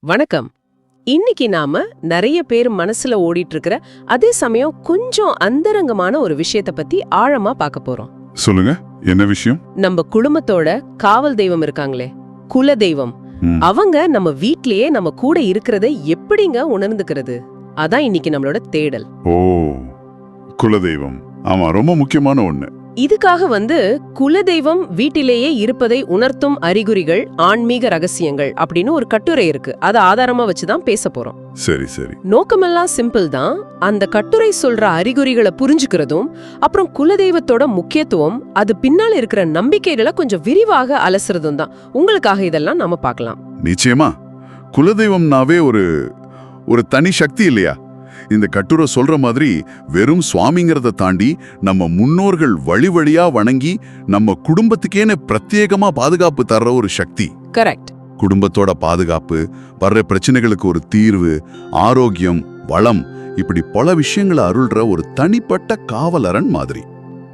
வணக்கம். இன்னைக்கு நாம நிறைய பேர் மனசுல ஓடிட்டு இருக்கிற அதே சமயம் கொஞ்சம் அந்தரங்கமான ஒரு விஷயத்த பத்தி ஆழமா பார்க்க போறோம். சொல்லுங்க என்ன விஷயம்? நம்ம குடும்பத்தோட காவல் தெய்வம் இருக்காங்களே குல தெய்வம். அவங்க நம்ம வீட்லயே நம்ம கூட இருக்கிறதை எப்படிங்க உணர்ந்துக்கிறது? அதான் இன்னைக்கு நம்மளோட தேடல். ஓ குலதெய்வம் ஆமா ரொம்ப முக்கியமான ஒண்ணு. இதுக்காக வந்து குலதெய்வம் வீட்டிலேயே இருப்பதை உணர்த்தும் அறிகுறிகள் ஆன்மீக ரகசியங்கள் அப்படின்னு ஒரு கட்டுரை இருக்கு. அதை ஆதாரமா வச்சுதான் பேச போறோம். சரி சரி. நோக்கமெல்லாம் சிம்பிள் தான். அந்த கட்டுரை சொல்ற அறிகுறிகளை புரிஞ்சுக்கிறதும் அப்புறம் குலதெய்வத்தோட முக்கியத்துவம் அது பின்னால இருக்கிற நம்பிக்கைகளை கொஞ்சம் விரிவாக அலசுறதும் தான். உங்களுக்காக இதெல்லாம் நாம பார்க்கலாம். நிச்சயமா. குலதெய்வம்னாவே ஒரு ஒரு தனி சக்தி இல்லையா? இந்த கட்டுரை சொல்ற மாதிரி வெறும் சுவாமிங்கிறத தாண்டி நம்ம முன்னோர்கள் வழி வழியா வணங்கி நம்ம குடும்பத்துக்கேன பிரத்யேகமா பாதுகாப்பு தர்ற ஒரு சக்தி. கரெக்ட் குடும்பத்தோட பாதுகாப்பு வர்ற பிரச்சனைகளுக்கு ஒரு தீர்வு ஆரோக்கியம் வளம் இப்படி பல விஷயங்களை அருள்ற ஒரு தனிப்பட்ட காவலரன் மாதிரி.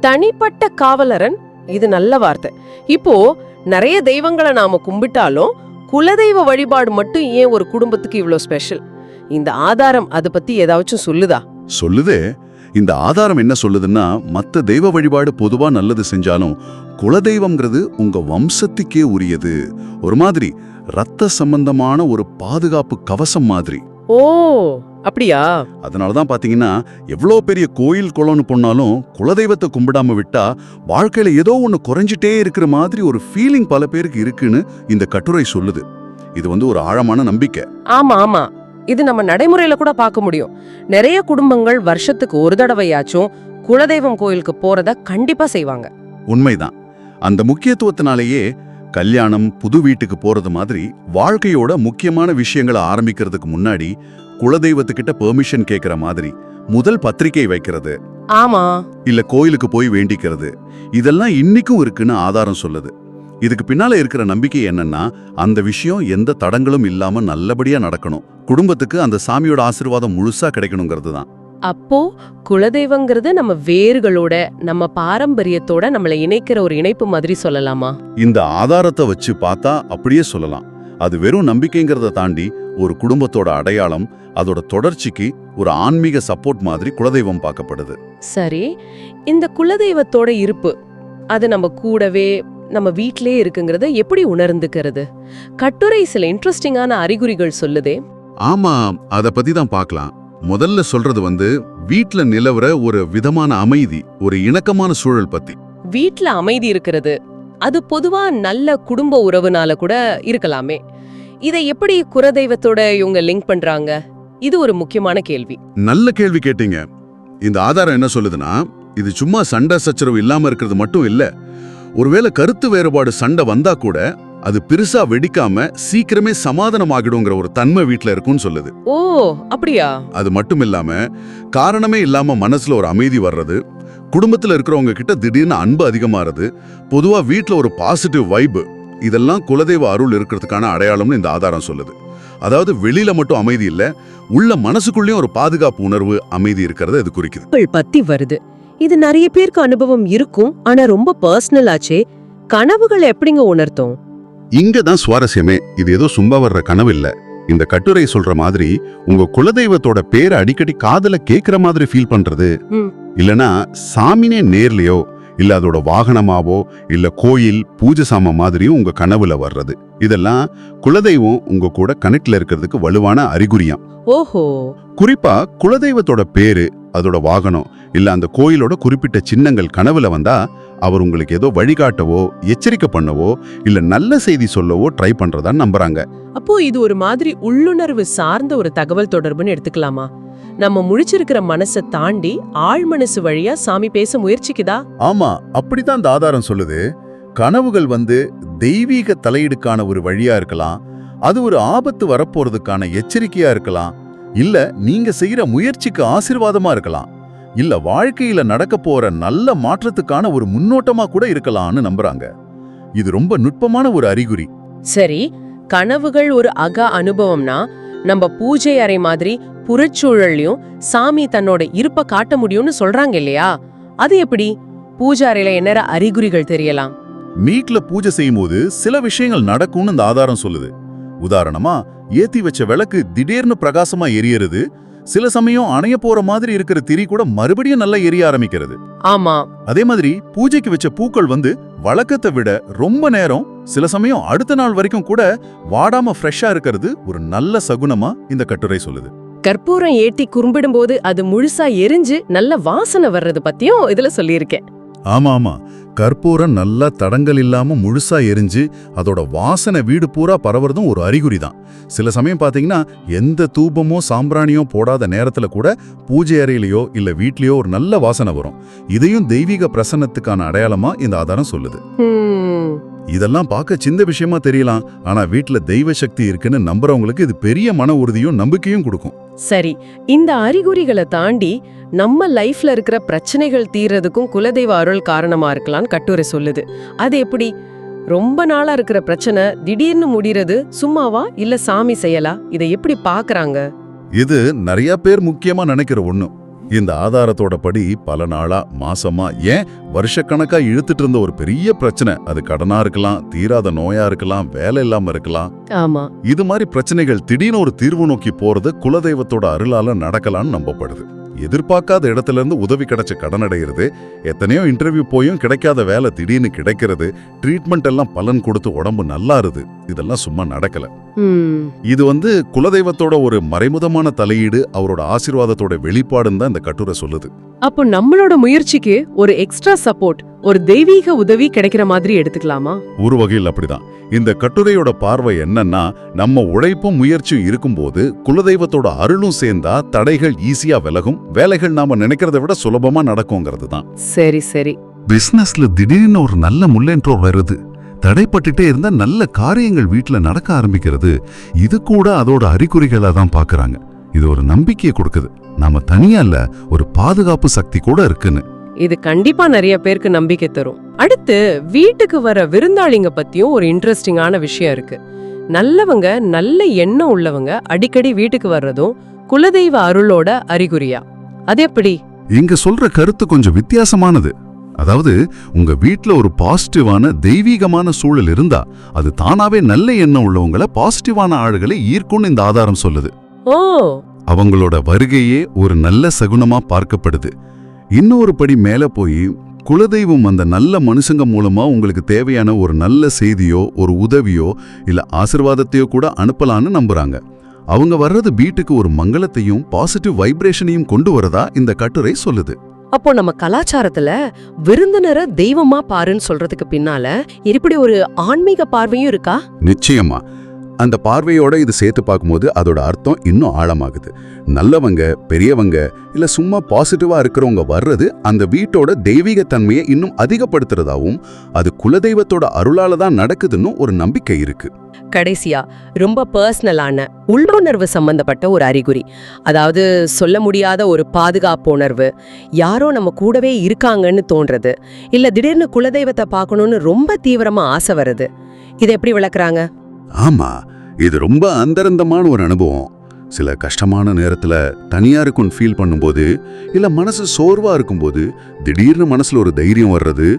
தனிப்பட்ட காவலரன்? இது நல்ல வார்த்தை. இப்போ நிறைய தெய்வங்களை நாம கும்பிட்டாலும் குலதெய்வ வழிபாடு மட்டும் ஏன் ஒரு குடும்பத்துக்கு இவ்ளோ ஸ்பெஷல் இந்த ஆதாரம் அதை பத்தி ஏதாச்சும் சொல்லுதா? சொல்லுதே. இந்த ஆதாரம் என்ன சொல்லுதுன்னா மத்த தெய்வ வழிபாடு பொதுவா நல்லது செஞ்சாலும் குலதெய்வம்ங்கிறது உங்க வம்சத்துக்கே உரியது. ஒரு மாதிரி ரத்த சம்பந்தமான ஒரு பாதுகாப்பு கவசம் மாதிரி. ஓ அப்படியா? அதனால தான் பாத்தீங்கன்னா எவ்வளோ பெரிய கோயில் குளம்னு போனாலும் குலதெய்வத்தை கும்பிடாம விட்டா வாழ்க்கையில ஏதோ ஒன்று குறைஞ்சிட்டே இருக்கிற மாதிரி ஒரு ஃபீலிங் பல பேருக்கு இருக்குன்னு இந்த கட்டுரை சொல்லுது. இது வந்து ஒரு ஆழமான நம்பிக்கை. ஆமா ஆமா. இது நம்ம நடைமுறையில கூட பார்க்க முடியும். நிறைய குடும்பங்கள் வருஷத்துக்கு ஒரு தடவையாச்சும் குலதெய்வம் கோயிலுக்கு போறத கண்டிப்பா செய்வாங்க. உண்மைதான். அந்த முக்கியத்துவத்தினாலேயே கல்யாணம் புது வீட்டுக்கு போறது மாதிரி வாழ்க்கையோட முக்கியமான விஷயங்களை ஆரம்பிக்கிறதுக்கு முன்னாடி குலதெய்வத்துக்கிட்ட பெர்மிஷன் கேட்கிற மாதிரி முதல் பத்திரிக்கை வைக்கிறது. ஆமா. இல்ல கோயிலுக்கு போய் வேண்டிக்கிறது. இதெல்லாம் இன்னிக்கும் இருக்குன்னு ஆதாரம் சொல்லுது. இதுக்கு பின்னால இருக்கிற நம்பிக்கை என்னன்னா அந்த விஷயம் எந்த தடங்களும் இல்லாம நல்லபடியா நடக்கணும். குடும்பத்துக்கு அந்த சாமியோட ஆசீர்வாதம் முழுசா கிடைக்கணுங்கிறது தான் அப்போ குலதெய்வங்கிறது நம்ம வேர்களோட நம்ம பாரம்பரியத்தோட நம்மளை இணைக்கிற ஒரு இணைப்பு மாதிரி சொல்லலாமா? இந்த ஆதாரத்தை வச்சு பார்த்தா அப்படியே சொல்லலாம். அது வெறும் நம்பிக்கைங்கிறத தாண்டி ஒரு குடும்பத்தோட அடையாளம் அதோட தொடர்ச்சிக்கு ஒரு ஆன்மீக சப்போர்ட் மாதிரி குலதெய்வம் பார்க்கப்படுது. சரி இந்த குலதெய்வத்தோட இருப்பு அது நம்ம கூடவே நம்ம வீட்டிலே இருக்குங்கிறத எப்படி உணர்ந்துக்கிறது? கட்டுரை சில இன்ட்ரெஸ்டிங்கான அறிகுறிகள் சொல்லுதே. ஆமா அத பத்தி தான் பார்க்கலாம் முதல்ல சொல்றது வந்து வீட்ல நிலவர ஒரு விதமான அமைதி ஒரு இணக்கமான சூழல் பத்தி. வீட்ல அமைதி இருக்கிறது அது பொதுவா நல்ல குடும்ப உறவுனால கூட இருக்கலாமே. இதை எப்படி குலதெய்வத்தோட இவங்க லிங்க் பண்றாங்க? இது ஒரு முக்கியமான கேள்வி. நல்ல கேள்வி கேட்டீங்க. இந்த ஆதாரம் என்ன சொல்லுதுன்னா இது சும்மா சண்டை சச்சரவு இல்லாம இருக்கிறது மட்டும் இல்ல ஒருவேளை கருத்து வேறுபாடு சண்டை வந்தா கூட அது பெருசா வெடிக்காம சீக்கிரமே சமாதானமாகிடுங்கிற ஒரு தன்மை வீட்ல இருக்கும்னு சொல்லுது. ஓ அப்படியா? அது மட்டும் இல்லாம காரணமே இல்லாம மனசுல ஒரு அமைதி வர்றது குடும்பத்துல இருக்கிறவங்க கிட்ட திடீர்னு அன்பு அதிகமாறது பொதுவா வீட்ல ஒரு பாசிட்டிவ் வைப் இதெல்லாம் குலதெய்வ அருள் இருக்கிறதுக்கான அடையாளம்னு இந்த ஆதாரம் சொல்லுது. அதாவது வெளியில மட்டும் அமைதி இல்ல உள்ள மனசுக்குள்ளேயும் ஒரு பாதுகாப்பு உணர்வு அமைதி இருக்கிறத இது குறிக்குது. பத்தி வருது. இது நிறைய பேருக்கு அனுபவம் இருக்கும் ஆனா ரொம்ப பர்சனல் ஆச்சே. கனவுகள் எப்படிங்க உணர்த்தும்? இங்க தான் சுவாரஸ்யமே. இது ஏதோ சும்மா வர்ற கனவு இல்ல. இந்த கட்டுரை சொல்ற மாதிரி உங்க குலதெய்வத்தோட பேரை அடிக்கடி காதுல கேக்குற மாதிரி ஃபீல் பண்றது. இல்லனா சாமினே நேர்லயோ இல்ல அதோட வாகனமாவோ இல்ல கோயில் பூஜை சாம மாதிரியும் உங்க கனவுல வர்றது. இதெல்லாம் குலதெய்வம் உங்க கூட கனெக்ட்ல இருக்கிறதுக்கு வலுவான அறிகுறியாம். ஓஹோ. குறிப்பா குலதெய்வத்தோட பேரு அதோட வாகனம் இல்ல அந்த கோயிலோட குறிப்பிட்ட சின்னங்கள் கனவுல வந்தா அவர் உங்களுக்கு ஏதோ வழிகாட்டவோ எச்சரிக்கை பண்ணவோ இல்ல நல்ல செய்தி சொல்லவோ ட்ரை பண்றதா நம்புறாங்க. அப்போ இது ஒரு மாதிரி உள்ளுணர்வு சார்ந்த ஒரு தகவல் தொடர்புன்னு எடுத்துக்கலாமா? நம்ம முழிச்சிருக்கிற மனசை தாண்டி ஆழ் மனசு வழியா சாமி பேச முயற்சிக்குதா? ஆமா அப்படித்தான் இந்த ஆதாரம் சொல்லுது. கனவுகள் வந்து தெய்வீக தலையீடுக்கான ஒரு வழியா இருக்கலாம். அது ஒரு ஆபத்து வரப்போறதுக்கான எச்சரிக்கையா இருக்கலாம். இல்ல நீங்க செய்யற முயற்சிக்கு ஆசீர்வாதமா இருக்கலாம். இல்ல வாழ்க்கையில நடக்க போற நல்ல மாற்றத்துக்கான ஒரு முன்னோட்டமா கூட இருக்கலாம்னு நம்புறாங்க. இது ரொம்ப நுட்பமான ஒரு அறிகுறி. சரி கனவுகள் ஒரு அக அனுபவம்னா நம்ம பூஜை அறை மாதிரி புறச்சூழல்லையும் சாமி தன்னோட இருப்ப காட்ட முடியும்னு சொல்றாங்க இல்லையா? அது எப்படி? பூஜை அறையில என்ன அறிகுறிகள் தெரியலாம்? வீட்ல பூஜை செய்யும்போது சில விஷயங்கள் நடக்கும்னு இந்த ஆதாரம் சொல்லுது. உதாரணமா ஏத்தி வச்ச விளக்கு திடீர்னு பிரகாசமா எரியறது. சில சமயம் அணைய போற மாதிரி இருக்கிற திரி கூட மறுபடியும் நல்லா எரிய ஆரம்பிக்கிறது. ஆமா. அதே மாதிரி பூஜைக்கு வச்ச பூக்கள் வந்து வழக்கத்தை விட ரொம்ப நேரம் சில சமயம் அடுத்த நாள் வரைக்கும் கூட வாடாம ஃப்ரெஷ்ஷா இருக்கிறது ஒரு நல்ல சகுனமா இந்த கட்டுரை சொல்லுது. கற்பூரம் ஏத்தி குறும்பிடும்போது அது முழுசா எரிஞ்சு நல்ல வாசனை வர்றது பத்தியும் இதுல சொல்லியிருக்கேன். ஆமா ஆமா. கற்பூரம் நல்லா தடங்கள் இல்லாம முழுசா எரிஞ்சு அதோட வாசனை வீடு பூரா பரவுறதும் ஒரு அறிகுறி தான் சில சமயம் பாத்தீங்கன்னா எந்த தூபமோ சாம்பிராணியோ போடாத நேரத்துல கூட பூஜை அறையிலையோ இல்ல வீட்லயோ ஒரு நல்ல வாசனை வரும். இதையும் தெய்வீக பிரசன்னத்துக்கான அடையாளமா இந்த ஆதாரம் சொல்லுது. இதெல்லாம் பார்க்க சின்ன விஷயமா தெரியலாம் ஆனா வீட்ல தெய்வ சக்தி இருக்குன்னு நம்புறவங்களுக்கு இது பெரிய மன உறுதியும் நம்பிக்கையும் கொடுக்கும். சரி இந்த அறிகுறிகளை தாண்டி நம்ம லைஃப்ல இருக்கிற பிரச்சனைகள் தீர்றதுக்கும் குலதெய்வ அருள் காரணமா இருக்கலாம்னு கட்டுரை சொல்லுது. அது எப்படி? ரொம்ப நாளா இருக்கிற பிரச்சனை திடீர்னு முடிறது சும்மாவா இல்ல சாமி செயலா? இதை எப்படி பாக்குறாங்க இது நிறைய பேர் முக்கியமா நினைக்கிற ஒண்ணு. இந்த ஆதாரத்தோட படி பல நாளா மாசமா ஏன் வருஷக்கணக்கா இழுத்துட்டு இருந்த ஒரு பெரிய பிரச்சனை. அது கடனா இருக்கலாம் தீராத நோயா இருக்கலாம் வேலை இல்லாம இருக்கலாம். ஆமா. இது மாதிரி பிரச்சனைகள் திடீர்னு ஒரு தீர்வு நோக்கி போறது குலதெய்வத்தோட அருளால நடக்கலாம்னு நம்பப்படுது. எதிர்பார்க்காத இடத்துல இருந்து உதவி கிடைச்ச கடன் அடைகிறது எத்தனையோ இன்டர்வியூ போயும் கிடைக்காத வேலை திடீர்னு கிடைக்கிறது ட்ரீட்மெண்ட் எல்லாம் பலன் கொடுத்து உடம்பு நல்லாருது. இதெல்லாம் சும்மா நடக்கல. இது வந்து குலதெய்வத்தோட ஒரு மறைமுகமான தலையீடு அவரோட ஆசீர்வாதத்தோட வெளிப்பாடுன்னு தான் இந்த கட்டுரை சொல்லுது. அப்போ நம்மளோட முயற்சிக்கு ஒரு எக்ஸ்ட்ரா சப்போர்ட் ஒரு தெய்வீக உதவி கிடைக்கிற மாதிரி எடுத்துக்கலாமா? ஒரு வகையில் அப்படிதான். இந்த கட்டுரையோட பார்வை என்னன்னா நம்ம உழைப்பும் முயற்சியும் இருக்கும்போது குலதெய்வத்தோட அருளும் சேர்ந்தா தடைகள் ஈஸியா விலகும். வேலைகள் நாம நினைக்கிறத விட சுலபமா நடக்குங்கிறது தான். சரி சரி. பிசினஸ்ல திடீர்னு ஒரு நல்ல முன்னேற்றம் வருது. தடைப்பட்டுட்டே இருந்த நல்ல காரியங்கள் வீட்ல நடக்க ஆரம்பிக்கிறது. இது கூட அதோட அறிகுறிகளா தான் பாக்குறாங்க. இது ஒரு நம்பிக்கையை கொடுக்குது. நாம தனியா இல்ல ஒரு பாதுகாப்பு சக்தி கூட இருக்குன்னு. இது கண்டிப்பா நிறைய பேருக்கு நம்பிக்கை தரும். அடுத்து வீட்டுக்கு வர விருந்தாளிங்க பத்தியும் ஒரு இன்ட்ரெஸ்டிங்கான விஷயம் இருக்கு. நல்லவங்க நல்ல எண்ணம் உள்ளவங்க அடிக்கடி வீட்டுக்கு வர்றதும் குலதெய்வ அருளோட அறிகுறியா? அது எப்படி? இங்க சொல்ற கருத்து கொஞ்சம் வித்தியாசமானது. அதாவது உங்க வீட்ல ஒரு பாசிட்டிவான தெய்வீகமான சூழல் இருந்தா அது தானாவே நல்ல எண்ணம் உள்ளவங்கள பாசிட்டிவான ஆளுகளை ஈர்க்கும்னு இந்த ஆதாரம் சொல்லுது. ஓ! அவங்களோட வருகையே ஒரு நல்ல சகுனமா பார்க்கப்படுது. இன்னொரு படி மேல போய் குலதெய்வம் அந்த நல்ல மனுஷங்க மூலமா உங்களுக்கு தேவையான ஒரு நல்ல செய்தியோ ஒரு உதவியோ இல்ல ஆசிர்வாதத்தையோ கூட அனுப்பலான்னு நம்புறாங்க. அவங்க வர்றது வீட்டுக்கு ஒரு மங்களத்தையும் பாசிட்டிவ் வைப்ரேஷனையும் கொண்டு வரதா இந்த கட்டுரை சொல்லுது. அப்போ நம்ம கலாச்சாரத்துல விருந்தினரை தெய்வமா பாருன்னு சொல்றதுக்கு பின்னால இப்படி ஒரு ஆன்மீக பார்வையும் இருக்கா? நிச்சயமா. அந்த பார்வையோட இது சேர்த்து பார்க்கும்போது அதோட அர்த்தம் இன்னும் ஆழமாகுது. நல்லவங்க பெரியவங்க இல்ல சும்மா பாசிட்டிவா இருக்கிறவங்க வர்றது அந்த வீட்டோட தெய்வீக தன்மையை இன்னும் அதிகப்படுத்துறதாவும் அது குலதெய்வத்தோட அருளால தான் நடக்குதுன்னு ஒரு நம்பிக்கை இருக்கு. கடைசியா ரொம்ப பர்சனலான உள்ளுணர்வு சம்பந்தப்பட்ட ஒரு அறிகுறி. அதாவது சொல்ல முடியாத ஒரு பாதுகாப்பு உணர்வு. யாரோ நம்ம கூடவே இருக்காங்கன்னு தோன்றது. இல்ல திடீர்னு குலதெய்வத்தை பார்க்கணும்னு ரொம்ப தீவிரமா ஆசை வருது. இதை எப்படி விளக்குறாங்க? ஆமா இது ரொம்ப அந்தரந்தமான ஒரு அனுபவம். சில கஷ்டமான நேரத்துல தனியாக இருக்குன்னு ஃபீல் பண்ணும்போது இல்லை மனசு சோர்வா இருக்கும்போது திடீர்னு மனசுல ஒரு தைரியம் வர்றது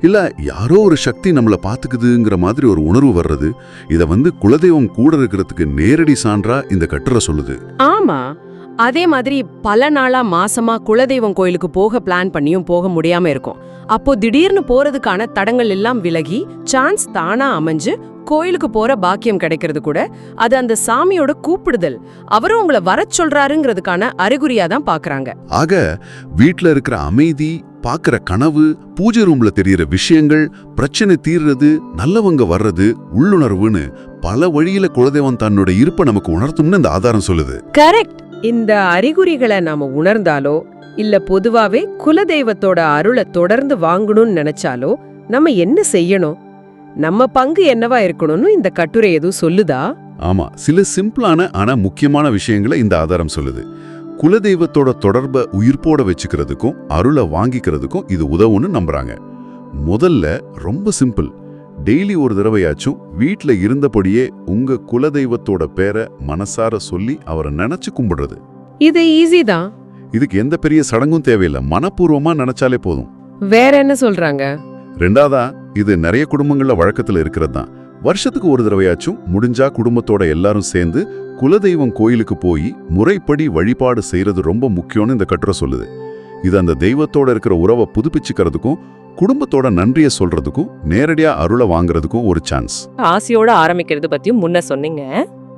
இல்லை யாரோ ஒரு சக்தி நம்மள பார்த்துக்குதுங்கிற மாதிரி ஒரு உணர்வு வர்றது இதை வந்து குலதெய்வம் கூட இருக்கிறதுக்கு நேரடி சான்றா இந்த கட்டுரை சொல்லுது. ஆமாம் அதே மாதிரி பல நாளா மாசமா குலதெய்வம் கோயிலுக்கு போக பிளான் பண்ணியும் போக முடியாம இருக்கும். அப்போ திடீர்னு போறதுக்கான தடங்கள் எல்லாம் விலகி சான்ஸ் தானா அமைஞ்சு கோயிலுக்கு போற பாக்கியம் கிடைக்கிறது கூட அது அந்த சாமியோட கூப்பிடுதல். அவரும் உங்களை வரச் சொல்றாருங்கிறதுக்கான அறிகுறியா தான் பாக்குறாங்க. ஆக வீட்ல இருக்கிற அமைதி பாக்குற கனவு பூஜை ரூம்ல தெரியற விஷயங்கள் பிரச்சனை தீர்றது நல்லவங்க வர்றது உள்ளுணர்வுன்னு பல வழியில குலதெய்வம் தன்னோட இருப்பை நமக்கு உணர்த்தும்னு இந்த ஆதாரம் சொல்லுது. கரெக்ட் இந்த அறிகுறிகளை நாம உணர்ந்தாலோ இல்ல பொதுவாவே குலதெய்வத்தோட அருளை தொடர்ந்து வாங்கணும்னு நினைச்சாலோ நம்ம என்ன செய்யணும்? நம்ம பங்கு என்னவா இருக்கணும்னு இந்த கட்டுரை எதுவும் சொல்லுதா? ஆமா சில சிம்பிளான ஆனா முக்கியமான விஷயங்களை இந்த ஆதாரம் சொல்லுது. குலதெய்வத்தோட தொடர்பை உயிர்ப்போட வச்சுக்கிறதுக்கும் அருளை வாங்கிக்கிறதுக்கும் இது உதவும்னு நம்புறாங்க. முதல்ல ரொம்ப சிம்பிள். டெய்லி ஒரு தடவையாச்சும் வீட்ல இருந்தபடியே உங்க குலதெய்வத்தோட பேரை மனசார சொல்லி அவரை நினைச்சு கும்பிடுறது. இது ஈஸி தான். இதுக்கு எந்த பெரிய சடங்கும் தேவையில்லை. மனப்பூர்வமா நினைச்சாலே போதும். வேற என்ன சொல்றாங்க? ரெண்டாவதா இது நிறைய குடும்பங்கள்ல வழக்கத்துல இருக்கிறது தான். வருஷத்துக்கு ஒரு தடவையாச்சும் முடிஞ்சா குடும்பத்தோட எல்லாரும் சேர்ந்து குலதெய்வம் கோயிலுக்கு போய் முறைப்படி வழிபாடு செய்யறது ரொம்ப முக்கியம்னு இந்த கட்டுரை சொல்லுது. இது அந்த தெய்வத்தோட இருக்கிற உறவை புதுப்பிச்சுக்கிறதுக்கும் குடும்பத்தோட நன்றியை சொல்றதுக்கும் நேரடியா அருளை வாங்குறதுக்கும் ஒரு சான்ஸ் ஆசையோட ஆரம்பிக்கிறது பத்தியும் முன்ன சொன்னீங்க.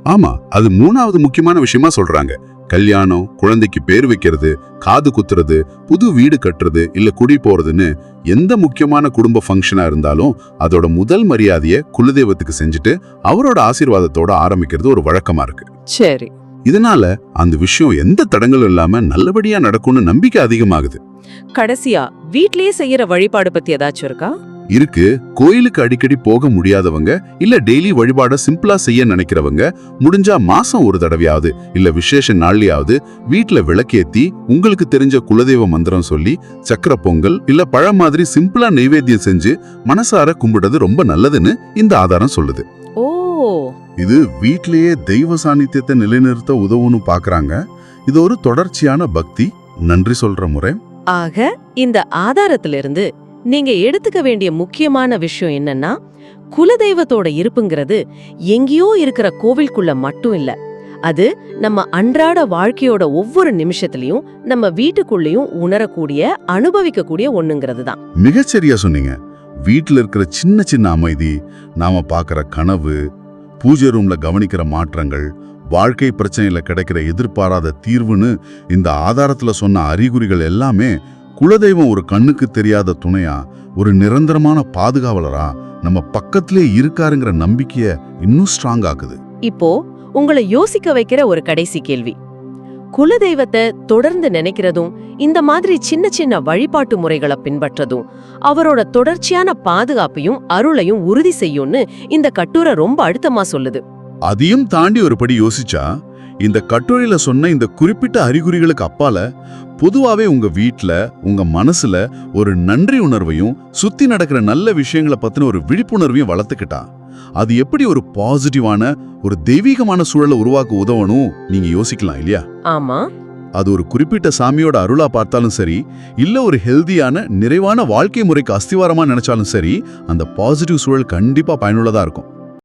ஆமா அது மூணாவது முக்கியமான விஷயமா சொல்றாங்க. கல்யாணம் குழந்தைக்கு பேர் வைக்கிறது காது குத்துறது புது வீடு கட்டுறது இல்ல குடி போறதுன்னு எந்த முக்கியமான குடும்ப ஃபங்க்ஷனா இருந்தாலும் அதோட முதல் மரியாதையை குலதெய்வத்துக்கு செஞ்சுட்டு அவரோட ஆசீர்வாதத்தோட ஆரம்பிக்கிறது ஒரு வழக்கமா இருக்கு. சரி. இதனால அந்த விஷயம் எந்த தடங்களும் இல்லாம நல்லபடியா நடக்கும்னு நம்பிக்கை அதிகமாகுது. கடைசியா வீட்லயே செய்யற வழிபாடு பத்தி ஏதாச்சும் இருக்கா? இருக்கு. கோயிலுக்கு அடிக்கடி போக முடியாதவங்க இல்ல டெய்லி வழிபாட சிம்பிளா செய்ய நினைக்கிறவங்க முடிஞ்சா மாசம் ஒரு தடவையாவது இல்ல விசேஷ நாள்லயாவது வீட்ல விளக்கேத்தி உங்களுக்கு தெரிஞ்ச குலதெய்வ மந்திரம் சொல்லி சக்கர பொங்கல் இல்ல பழம் மாதிரி சிம்பிளா நெய்வேத்தியம் செஞ்சு மனசார கும்பிடுறது ரொம்ப நல்லதுன்னு இந்த ஆதாரம் சொல்லுது. ஓ! இது வீட்லயே தெய்வ சாநித்தியத்தை நிலைநிறுத்த உதவுன்னு பாக்குறாங்க. இது ஒரு தொடர்ச்சியான பக்தி. நன்றி சொல்ற முறை. ஆக இந்த ஆதாரத்திலிருந்து நீங்க எடுத்துக்க வேண்டிய முக்கியமான விஷயம் என்னன்னா குலதெய்வத்தோட இருப்புங்கிறது எங்கேயோ இருக்கிற கோவிலுக்குள்ள மட்டும் இல்ல. அது நம்ம அன்றாட வாழ்க்கையோட ஒவ்வொரு நிமிஷத்துலயும் நம்ம வீட்டுக்குள்ளேயும் உணரக்கூடிய அனுபவிக்கக்கூடிய ஒண்ணுங்கிறது தான். மிகச்சரியா சொன்னீங்க. வீட்ல இருக்கிற சின்ன சின்ன அமைதி நாம பார்க்குற கனவு பூஜை ரூம்ல கவனிக்கிற மாற்றங்கள் வாழ்க்கை பிரச்சனையில கிடைக்கிற எதிர்பாராத தீர்வுன்னு இந்த ஆதாரத்துல சொன்ன அறிகுறிகள் எல்லாமே குலதெய்வம் ஒரு கண்ணுக்கு தெரியாத துணையா ஒரு நிரந்தரமான பாதுகாவலரா நம்ம பக்கத்திலே இருக்காருங்கிற நம்பிக்கைய இன்னும் ஸ்ட்ராங் ஆக்குது. இப்போ உங்களை யோசிக்க வைக்கிற ஒரு கடைசி கேள்வி. குலதெய்வத்தை தொடர்ந்து நினைக்கிறதும் இந்த மாதிரி சின்ன சின்ன வழிபாட்டு முறைகளை பின்பற்றதும் அவரோட தொடர்ச்சியான பாதுகாப்பையும் அருளையும் உறுதி செய்யும்னு இந்த கட்டுரை ரொம்ப அழுத்தமா சொல்லுது. அதையும் தாண்டி ஒருபடி யோசிச்சா இந்த கட்டுரையில சொன்ன இந்த குறிப்பிட்ட அறிகுறிகளுக்கு அப்பால பொதுவாவே உங்க வீட்ல உங்க மனசுல ஒரு நன்றி உணர்வையும் சுத்தி நடக்கிற நல்ல விஷயங்களை பத்தின ஒரு விழிப்புணர்வையும் வளர்த்துக்கிட்டா. அது எப்படி ஒரு பாசிட்டிவான ஒரு தெய்வீகமான சூழலை உருவாக்க உதவணும் நீங்க யோசிக்கலாம் இல்லையா? ஆமா. அது ஒரு குறிப்பிட்ட சாமியோட அருளா பார்த்தாலும் சரி இல்ல ஒரு ஹெல்தியான நிறைவான வாழ்க்கை முறைக்கு அஸ்திவாரமா நினைச்சாலும் சரி அந்த பாசிட்டிவ் சூழல் கண்டிப்பா பயனுள்ளதா இருக்கும்.